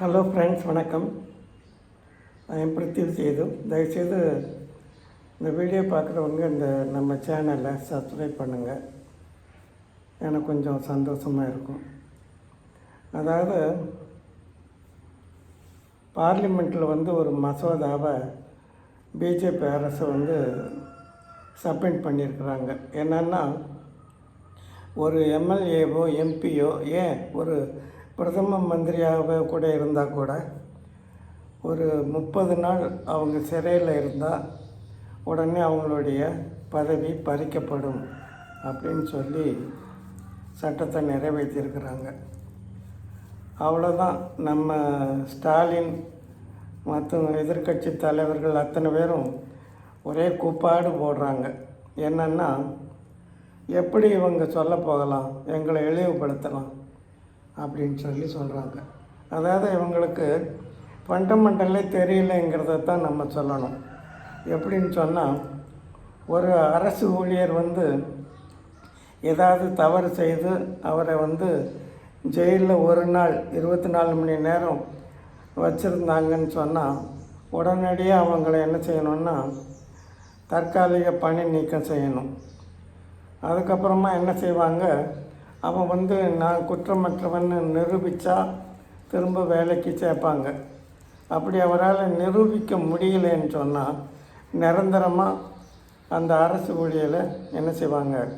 Hello friends வணக்கம். என் பிரித்திவ் செய்து தயவுசெய்து இந்த வீடியோ பார்க்குறவங்க இந்த நம்ம சேனலை சப்ஸ்கிரைப் பண்ணுங்கள் எனக்கு கொஞ்சம் சந்தோஷமாக இருக்கும். அதாவது பார்லிமெண்ட்டில் வந்து ஒரு மசோதாவை பிஜேபி அரசு வந்து சப்மிட் பண்ணியிருக்கிறாங்க. என்னென்னா ஒரு எம்எல்ஏவோ எம்பியோ ஏன் ஒரு பிரதம மந்திரியாக கூட இருந்தால் கூட ஒரு முப்பது நாள் அவங்க சிறையில் இருந்தால் உடனே அவங்களுடைய பதவி பறிக்கப்படும் அப்படின்னு சொல்லி சட்டத்தை நிறைவேற்றியிருக்கிறாங்க. அவ்வளோதான் நம்ம ஸ்டாலின் மற்றும் எதிர்க்கட்சி தலைவர்கள் அத்தனை பேரும் ஒரே கூப்பாடு போடுறாங்க. என்னென்னா எப்படி இவங்க சொல்ல போகலாம்? எங்களை இழிவுபடுத்தலாம். அப்படின்னு சொல்லி சொல்கிறாங்க அதாவது இவங்களுக்கு ஃபண்டமெண்டலே தெரியலைங்கிறத தான் நம்ம சொல்லணும். எப்படின்னு சொன்னால் ஒரு அரசு ஊழியர் வந்து ஏதாவது தவறு செய்து அவரை வந்து ஜெயிலில் ஒரு நாள் இருபத்தி நாலு மணி நேரம் வச்சுருந்தாங்கன்னு சொன்னால் உடனடியாக அவங்கள என்ன செய்யணும்னா தற்காலிக பணி நீக்கம் செய்யணும். அதுக்கப்புறமா என்ன செய்வாங்க? அவன் வந்து நான் குற்றமற்றவன் நிரூபித்தா திரும்ப வேலைக்கு சேர்ப்பாங்க. அப்படி அவரால் நிரூபிக்க முடியலன்னு சொன்னால் நிரந்தரமாக அந்த அரசு ஊழியரை என்ன செய்வாங்க?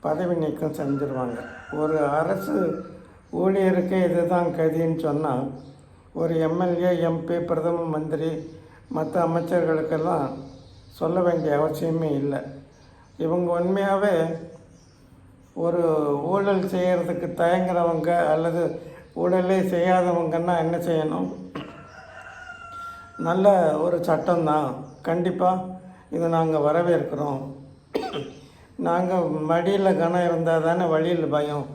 பதவி நீக்கம் செஞ்சுருவாங்க. ஒரு அரசு ஊழியருக்கு இதுதான் கதின்னு சொன்னால் ஒரு எம்எல்ஏ எம்பி பிரதம மந்திரி மற்ற அமைச்சர்களுக்கெல்லாம் சொல்ல வேண்டிய அவசியமே இல்லை. இவங்க உண்மையாகவே ஒரு ஊழல் செய்கிறதுக்கு தயங்குறவங்க அல்லது ஊழலே செய்யாதவங்கன்னா என்ன செய்யணும்? நல்ல ஒரு சட்டம்தான். கண்டிப்பாக இதை நாங்கள் வரவேற்கிறோம். நாங்கள் மடியில் கனம் இருந்தால் தானே வழியில் பயம்.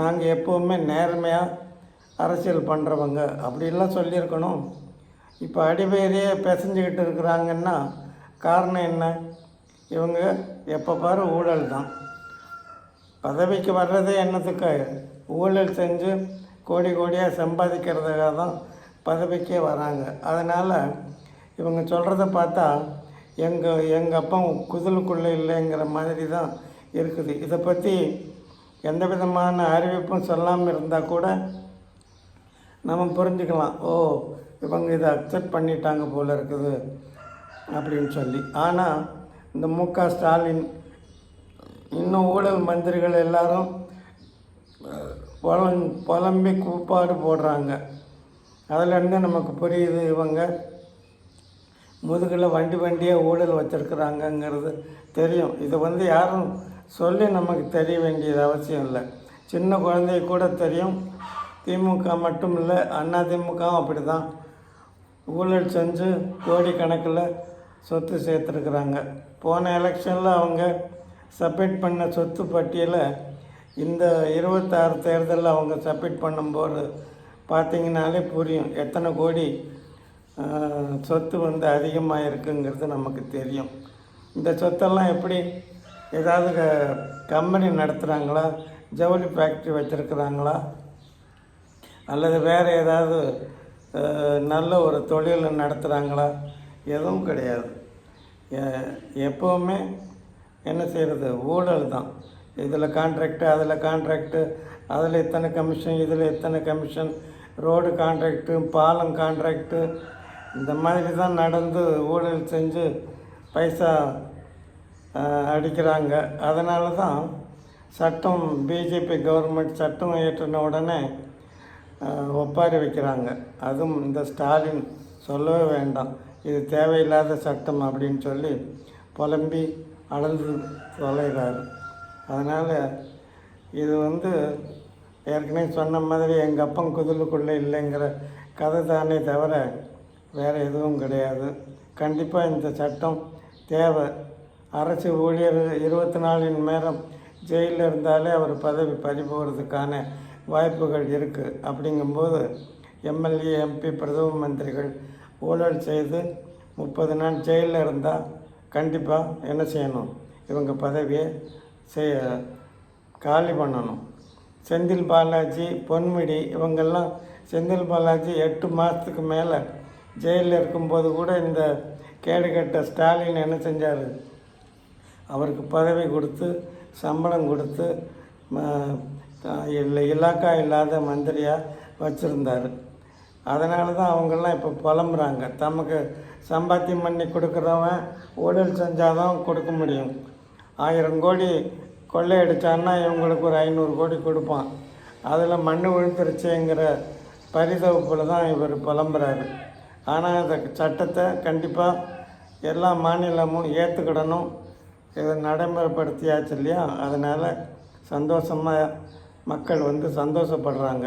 நாங்கள் எப்போவுமே நேர்மையாக அரசியல் பண்ணுறவங்க அப்படிலாம் சொல்லியிருக்கணும். இப்போ அடிபேரையே பிசைஞ்சிக்கிட்டு இருக்கிறாங்கன்னா காரணம் என்ன? இவங்க எப்போ பாரு ஊழல் தான் பதவிக்கு வர்றதே என்னத்துக்கு? ஊழல் செஞ்சு கோடி கோடியாக சம்பாதிக்கிறதுக்காக தான் பதவிக்கே வராங்க. அதனால் இவங்க சொல்கிறத பார்த்தா எங்கள் எங்கள் அப்பா குதிலுக்குள்ளே இல்லைங்கிற மாதிரி தான் இருக்குது. இதை பற்றி எந்த விதமான அறிவிப்பும் சொல்லாமல் இருந்தால் கூட நம்ம புரிஞ்சுக்கலாம். ஓ இவங்க இதை அக்செப்ட் பண்ணிட்டாங்க போல இருக்குது அப்படின்னு சொல்லி. ஆனால் இந்த மு க ஸ்டாலின் இன்னும் ஊழல் மந்திரிகள் எல்லாரும் புலம் புலம்பி கூப்பாடு போடுறாங்க. அதிலேருந்து நமக்கு புரியுது இவங்க? முதுகில் வண்டி வண்டியாக ஊழல் வச்சுருக்குறாங்கங்கிறது தெரியும். இதை வந்து யாரும் சொல்லி நமக்கு தெரிய வேண்டியது அவசியம் இல்லை. சின்ன குழந்தை கூட தெரியும். திமுக மட்டும் இல்லை அண்ணா திமுகவும் அப்படி தான் ஊழல் செஞ்சு கோடிக்கணக்கில் சொத்து சேர்த்துருக்குறாங்க. போன எலெக்ஷனில் அவங்க சப்மிட் பண்ண சொத்து பட்டியலை இந்த இருபத்தாறு தேர்தலில் அவங்க சப்மிட் பண்ணும்போது பார்த்தீங்கனாலே புரியும். எத்தனை கோடி சொத்து வந்து அதிகமாக இருக்குங்கிறது நமக்கு தெரியும். இந்த சொத்தெல்லாம் எப்படி ஏதாவது க- கம்பெனி நடத்துகிறாங்களா ஜவுளி ஃபேக்ட்ரி வச்சுருக்குறாங்களா? அல்லது வேறு ஏதாவது நல்ல ஒரு தொழில் நடத்துகிறாங்களா எதுவும் கிடையாது. எப்போவுமே என்ன செய்கிறது ஊழல் தான். இதில் கான்ட்ராக்டு அதில் கான்ட்ராக்டு அதில் இத்தனை கமிஷன் இதில் இத்தனை கமிஷன் ரோடு கான்ட்ராக்டு பாலம் கான்ட்ராக்டு இந்த மாதிரி தான் நடந்து ஊழல் செஞ்சு பைசா அடிக்கிறாங்க. அதனால தான் சட்டம் பிஜேபி கவர்மெண்ட் சட்டம் இயற்றின உடனே ஒப்பாரி வைக்கிறாங்க. அதுவும் இந்த ஸ்டாலின் சொல்லவே வேண்டாம். இது தேவையில்லாத சட்டம் அப்படின்னு சொல்லி புலம்பி அளந்து தொலைகிறார். அதனால் இது வந்து ஏற்கனவே சொன்ன மாதிரி எங்கள் அப்பன் குதிலுக்குள்ளே இல்லைங்கிற கதை தானே தவிர வேறு எதுவும் கிடையாது. கண்டிப்பாக இந்த சட்டம் தேவை. அரசு ஊழியர் இருபத்தி நாலின் நேரம் ஜெயிலில் இருந்தாலே அவர் பதவி பறிபோகிறதுக்கான வாய்ப்புகள் இருக்குது அப்படிங்கும்போது எம்எல்ஏ எம்பி பிரதம மந்திரிகள் ஊழல் செய்து முப்பது நாள் ஜெயிலில் இருந்தால் கண்டிப்பாக என்ன செய்யணும்? இவங்க பதவியை செய்ய காலி பண்ணணும். செந்தில் பாலாஜி பொன்முடி இவங்கெல்லாம் செந்தில் பாலாஜி எட்டு மாதத்துக்கு மேலே ஜெயிலில் இருக்கும்போது கூட இந்த கேடுகட்ட ஸ்டாலின் என்ன செஞ்சார்? அவருக்கு பதவி கொடுத்து சம்பளம் கொடுத்து இல்லை இலாக்கா இல்லாத மந்திரியாக வச்சுருந்தார். அதனால தான் அவங்கெல்லாம் இப்போ புலம்புறாங்க. தமக்கு சம்பாத்தியம் பண்ணி கொடுக்குறவன் ஊழல் செஞ்சாதான் கொடுக்க முடியும். ஆயிரம் கோடி கொள்ளையடித்தான்னா இவங்களுக்கு ஒரு ஐநூறு கோடி கொடுப்பான். அதில் மண் விழுந்துருச்சுங்கிற பரிதவிப்பில் தான் இவர் புலம்புறாரு. ஆனால் அந்த சட்டத்தை கண்டிப்பாக எல்லா மாநிலமும் ஏற்றுக்கிடணும் இதை நடைமுறைப்படுத்தியாச்சு இல்லையா? அதனால் சந்தோஷமாக மக்கள் வந்து சந்தோஷப்படுறாங்க.